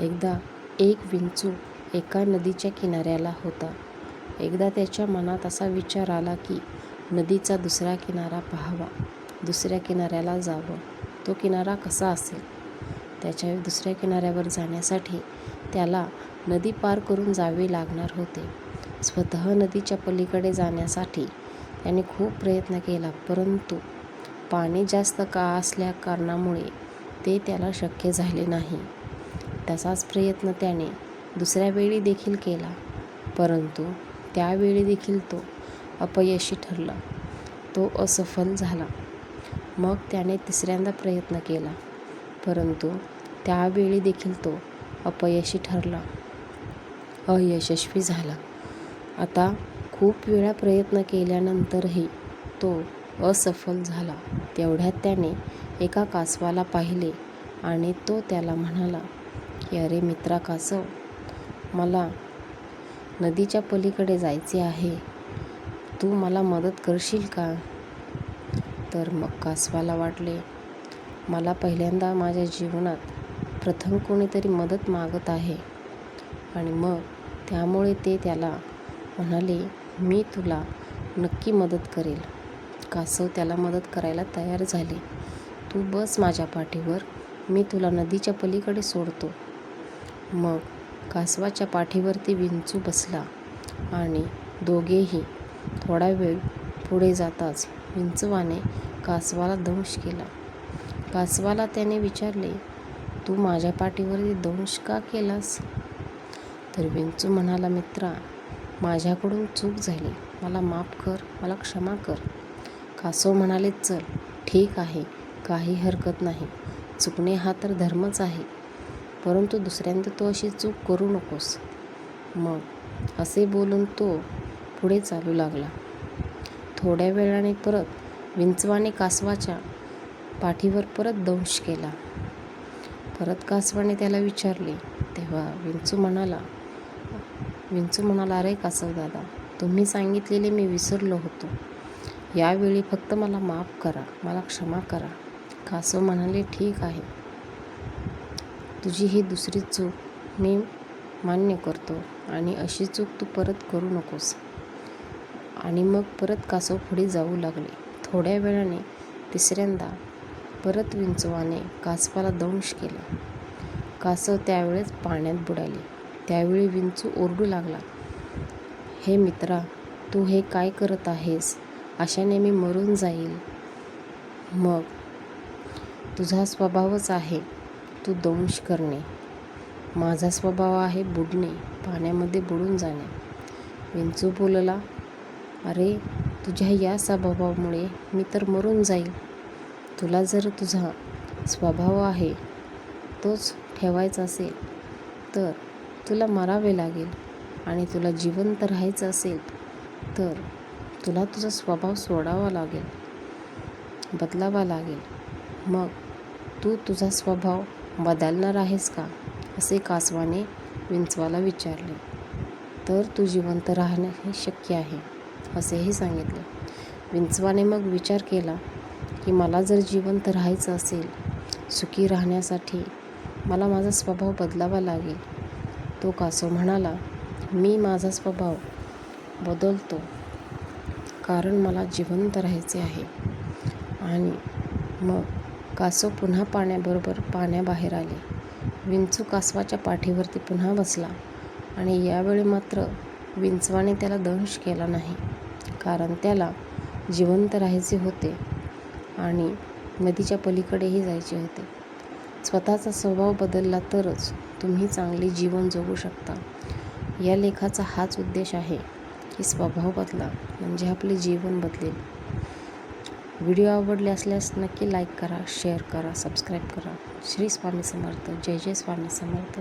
एकदा एक विंचू एका नदीच्या किनाऱ्याला होता. एकदा त्याच्या मनात असा विचार आला की नदीचा दुसरा किनारा पाहावा, दुसऱ्या किनाऱ्याला जावं. तो किनारा कसा असेल? त्याच्या दुसऱ्या किनाऱ्यावर जाण्यासाठी त्याला नदी पार करून जावे लागणार होते. स्वतः नदीच्या पलीकडे जाण्यासाठी त्याने खूप प्रयत्न केला, परंतु पाणी जास्त का असल्या कारणामुळे ते त्याला शक्य झाले नाही. तसाच प्रयत्न त्याने दुसऱ्या वेळी देखील केला, परंतु त्यावेळी देखील तो अपयशी ठरला. तो असफल झाला. मग त्याने तिसऱ्यांदा प्रयत्न केला, परंतु त्यावेळी देखील तो अपयशी ठरला, अयशस्वी झाला. आता खूप वेळा प्रयत्न केल्यानंतरही तो असफल झाला. तेवढ्यात त्याने एका कासवाला पाहिले आणि तो त्याला म्हणाला की, अरे मित्रा कासव, मला नदीच्या पलीकडे जायचे आहे. तू मला मदत करशील का? तर मग कासवाला वाटले, मला पहिल्यांदा माझ्या जीवनात प्रथम कोणीतरी मदत मागत आहे आणि मग त्यामुळे ते त्याला म्हणाले, मी तुला नक्की मदत करेल. कासव त्याला मदत करायला तयार झाले. तू बस माझ्या पाठीवर, मी तुला नदीच्या पलीकडे सोडतो. मग कासवाच्या पाठीवरती विंचू बसला आणि दोघेही थोडा वेळ पुढे जाताच विंचवाने कासवाला दंश केला. कासवाला त्याने विचारले, तू माझ्या पाठीवरती दंश का केलास? तर विंचू म्हणाला, मित्रा, माझ्याकडून चूक झाली. मला माफ कर, मला क्षमा कर. कासव म्हणाले, चल, ठीक आहे, काही हरकत नाही. चुकणे हा तर धर्मच आहे, परंतु दुसऱ्यांदा तू अशी चूक करू नकोस. मग असे बोलून तो पुढे चालू लागला. थोड्या वेळाने परत विंचवाने कासवाच्या पाठीवर परत दंश केला. परत कासवाने त्याला विचारले, तेव्हा विंचू म्हणाला, विंचू म्हणाला, अरे कासव दादा तुम्ही सांगितलेले मी विसरलो होतो. यावेळी फक्त मला माफ करा, मला क्षमा करा. कासव म्हणाले, ठीक आहे. तुझी ही दुसरी चूक मी मान्य करतो आणि अशी चूक तू परत करू नकोस. आणि मग परत कासव पुढे जाऊ लागले. थोड्या वेळाने तिसऱ्यांदा परत विंचवाने कासवाला दंश केला. कासव त्यावेळेस पाण्यात बुडाले. त्यावेळी विंचू ओरडू लागला, हे मित्रा, तू हे काय करत आहेस? अशाने मी मरून जाईल. मग तुझा स्वभावच आहे तू दंश करणे. माझा स्वभाव आहे बुडणे, पाण्यामध्ये बुडून जाणे. विंचू बोलला, अरे, तुझ्या या स्वभावामुळे मी तर मरून जाईल. तुला जर तुझा स्वभाव आहे तोच ठेवायचा असेल तर तुला मरावे लागेल आणि तुला जिवंत राहायचं असेल तर तुला तुझा स्वभाव सोडावा लागेल, बदलावा लागेल. मग तू तुझा स्वभाव बदलणार आहेस का? असे कासवाने विंचवाला विचारले. तर तू जिवंत राहणे हे शक्य आहे, असेही सांगितले. विंचवाने मग विचार केला की मला जर जिवंत राहायचं असेल, सुखी राहण्यासाठी मला माझा स्वभाव बदलावा लागेल. तो कासव म्हणाला, मी माझा स्वभाव बदलतो कारण मला जिवंत राहायचे आहे. आणि मग कासव पुन्हा पाण्याबरोबर पाण्याबाहेर आले. विंचू कासवाच्या पाठीवरती पुन्हा बसला आणि यावेळी मात्र विंचवाने त्याला दंश केला नाही, कारण त्याला जिवंत राहायचे होते आणि नदीच्या पलीकडेही जायचे होते. स्वतःचा स्वभाव बदलला तरच तुम्ही चांगले जीवन जगू शकता. या लेखाचा हाच उद्देश आहे की स्वभाव बदला म्हणजे आपले जीवन बदलेल. व्हिडिओ आवडले असल्यास नक्की लाईक करा, शेअर करा, सबस्क्राईब करा. श्री स्वामी समर्थ. जय जय स्वामी समर्थ.